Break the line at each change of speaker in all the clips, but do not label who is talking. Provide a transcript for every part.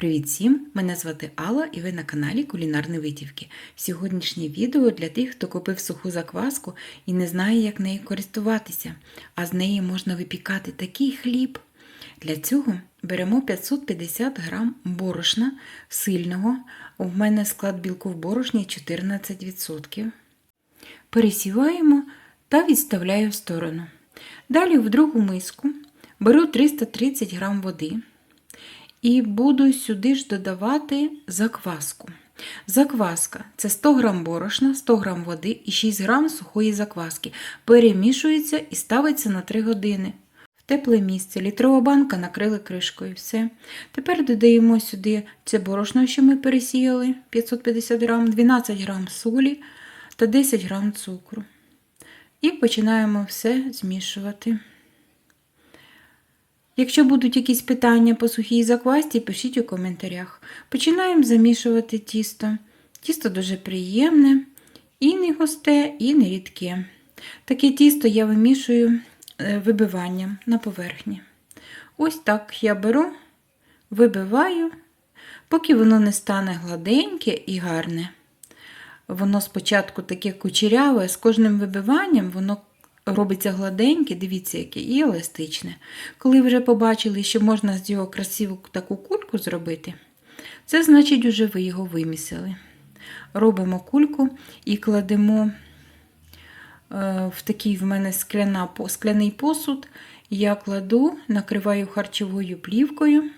Привіт всім! Мене звати Алла і ви на каналі Кулінарні Витівки. Сьогоднішнє відео для тих, хто купив суху закваску і не знає, як нею користуватися, а з неї можна випікати такий хліб. Для цього беремо 550 г борошна сильного. У мене склад білку в борошні 14%. Пересіваємо та відставляю в сторону. Далі в другу миску беру 330 г води. І буду сюди ж додавати закваску. Закваска це 100 г борошна, 100 г води і 6 г сухої закваски. Перемішується і ставиться на 3 години. В тепле місце. Літрова банка накрили кришкою. Все. Тепер додаємо сюди це борошно, що ми пересіяли 550 г, 12 г солі та 10 г цукру. І починаємо все змішувати. Якщо будуть якісь питання по сухій заквасті, пишіть у коментарях. Починаємо замішувати тісто. Тісто дуже приємне, і не густе, і не рідке. Таке тісто я вимішую вибиванням на поверхні. Ось так я беру, вибиваю, поки воно не стане гладеньке і гарне. Воно спочатку таке кучеряве, з кожним вибиванням воно робиться гладеньке, дивіться, яке і еластичне. Коли вже побачили, що можна з його красиву таку кульку зробити, це значить, вже ви його вимісили. Робимо кульку і кладемо в такий в мене скляна, скляний посуд. Я кладу, накриваю харчовою плівкою.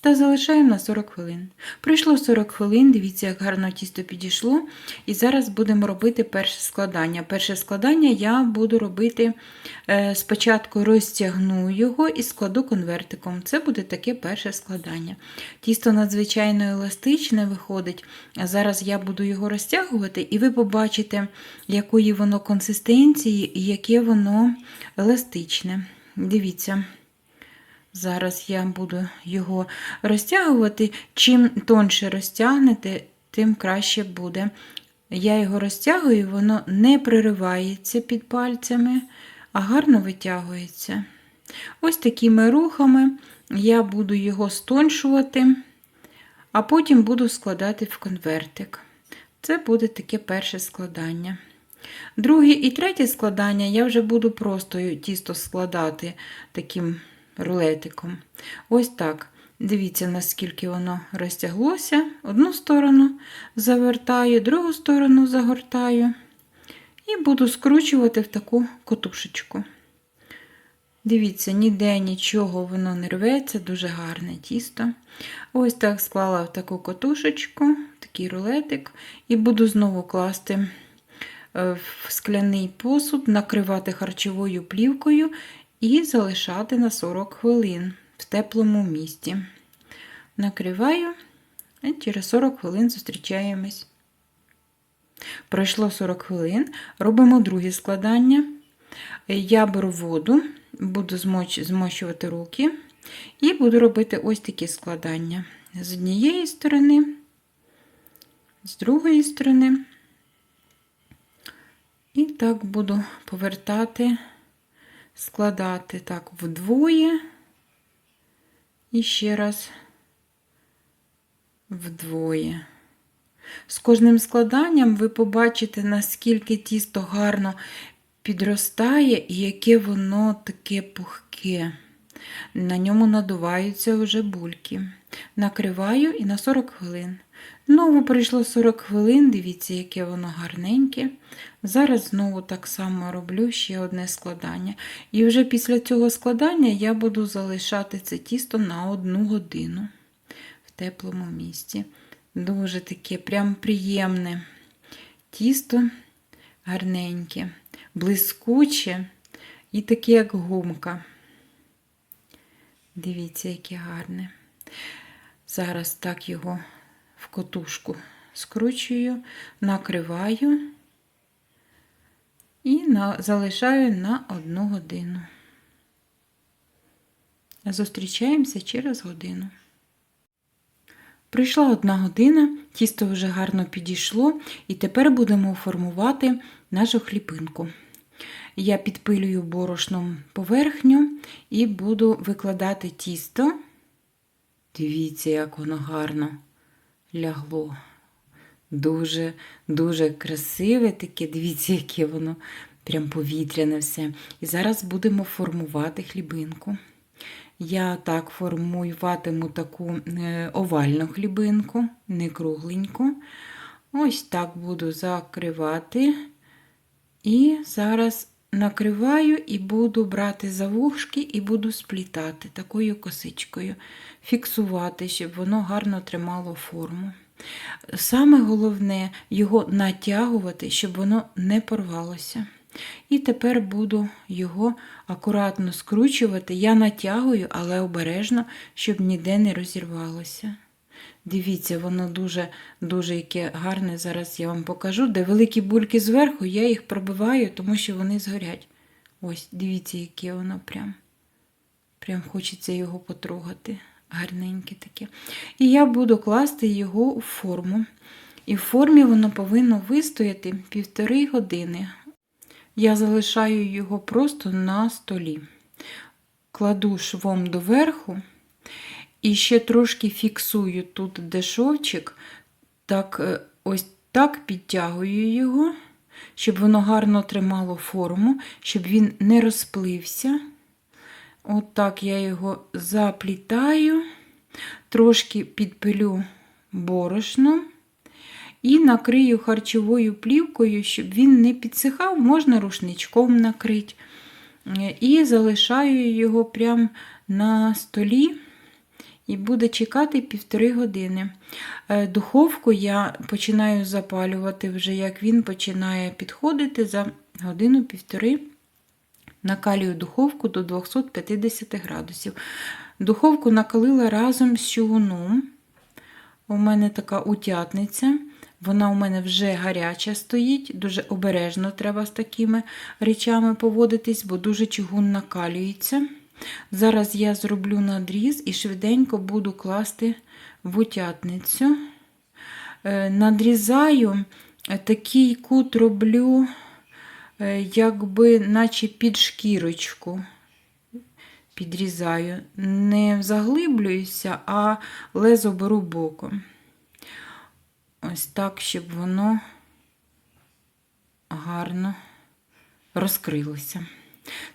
Та залишаємо на 40 хвилин. Пройшло 40 хвилин, дивіться, як гарно тісто підійшло. І зараз будемо робити перше складання. Перше складання я буду робити е, спочатку розтягну його і складу конвертиком. Це буде таке перше складання. Тісто надзвичайно еластичне виходить. Зараз я буду його розтягувати, і ви побачите, якої воно консистенції і яке воно еластичне. Дивіться. Зараз я буду його розтягувати. Чим тонше розтягнете, тим краще буде. Я його розтягую, воно не приривається під пальцями, а гарно витягується. Ось такими рухами я буду його стоншувати, а потім буду складати в конвертик. Це буде таке перше складання. Друге і третє складання я вже буду просто тісто складати таким рулетиком. Ось так. Дивіться, наскільки воно розтяглося. Одну сторону завертаю, другу сторону загортаю. І буду скручувати в таку котушечку. Дивіться, ніде нічого воно не рветься, дуже гарне тісто. Ось так склала в таку котушечку, такий рулетик, і буду знову класти е, в скляний посуд, накривати харчовою плівкою і залишати на 40 хвилин в теплому місті. Накриваю, і через 40 хвилин зустрічаємось. Пройшло 40 хвилин, робимо друге складання. Я беру воду, буду змочувати руки і буду робити ось такі складання. З однієї сторони, з другої сторони. І так буду повертати складати так вдвоє і ще раз вдвоє. З кожним складанням ви побачите, наскільки тісто гарно підростає і яке воно таке пухке. На ньому надуваються вже бульки. Накриваю і на 40 хвилин. Знову пройшло 40 хвилин, дивіться, яке воно гарненьке. Зараз знову так само роблю ще одне складання. І вже після цього складання я буду залишати це тісто на одну годину в теплому місці. Дуже таке прям приємне тісто гарненьке, блискуче і таке, як гумка. Дивіться, яке гарне. Зараз так його в котушку скручую, накриваю і залишаю на одну годину. Зустрічаємося через годину. Прийшла одна година, тісто вже гарно підійшло, і тепер будемо формувати нашу хліпинку. Я підпилюю борошном поверхню і буду викладати тісто Дивіться, як воно гарно лягло. Дуже, дуже красиве таке. Дивіться, яке воно прям повітряне все. І зараз будемо формувати хлібинку. Я так формуватиму таку е, овальну хлібинку, не кругленьку. Ось так буду закривати. І зараз накриваю і буду брати за вушки і буду сплітати такою косичкою, фіксувати, щоб воно гарно тримало форму. Саме головне його натягувати, щоб воно не порвалося. І тепер буду його акуратно скручувати. Я натягую, але обережно, щоб ніде не розірвалося. Дивіться, воно дуже дуже яке гарне. Зараз я вам покажу. Де великі бульки зверху, я їх пробиваю, тому що вони згорять. Ось, дивіться, яке воно прям. Прям хочеться його потрогати. Гарненьке таке. І я буду класти його у форму. І в формі воно повинно вистояти півтори години. Я залишаю його просто на столі. Кладу швом доверху. І ще трошки фіксую тут де шовчик, так, е, ось так підтягую його, щоб воно гарно тримало форму, щоб він не розплився. От я його заплітаю, трошки підпилю борошном і накрию харчовою плівкою, щоб він не підсихав, можна рушничком накрити. Е, І залишаю його прямо на столі і буде чекати півтори години. Е, Духовку я починаю запалювати вже, як він починає підходити за годину-півтори. Накалюю духовку до 250 градусів. Духовку накалила разом з чугуном. У мене така утятниця. Вона у мене вже гаряча стоїть, дуже обережно треба з такими речами поводитись, бо дуже чугун накалюється. Зараз я зроблю надріз і швиденько буду класти в утятницю. Е, Надрізаю, е, такий кут роблю, е, якби наче під шкірочку. Підрізаю, не заглиблююся, а лезо беру боком. Ось так, щоб воно гарно розкрилося.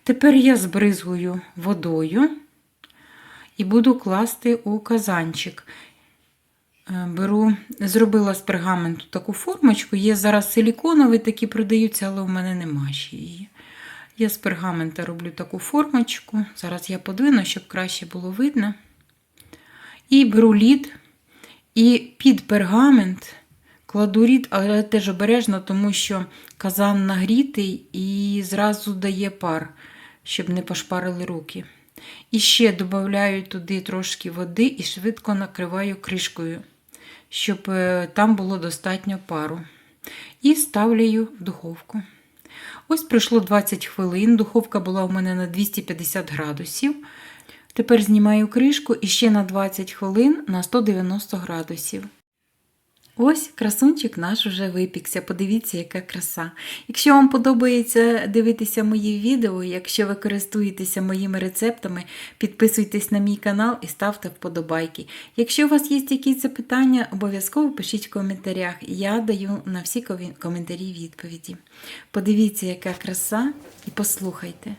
Тепер я збризгую водою і буду класти у казанчик. Е, Беру, зробила з пергаменту таку формочку. Є зараз силіконові такі продаються, але у мене нема ще її. Я з пергамента роблю таку формочку. Зараз я подвину, щоб краще було видно. І беру лід, і під пергамент кладу рід, але теж обережно, тому що казан нагрітий і зразу дає пар, щоб не пошпарили руки. І ще додаю туди трошки води і швидко накриваю кришкою, щоб е, там було достатньо пару. І ставлю в духовку. Ось пройшло 20 хвилин, духовка була у мене на 250 градусів. Тепер знімаю кришку і ще на 20 хвилин на 190 градусів. Ось красунчик наш уже випікся. Подивіться, яка краса. Якщо вам подобається дивитися мої відео, якщо ви користуєтеся моїми рецептами, підписуйтесь на мій канал і ставте вподобайки. Якщо у вас є якісь запитання, обов'язково пишіть в коментарях. Я даю на всі коментарі відповіді. Подивіться, яка краса, і послухайте.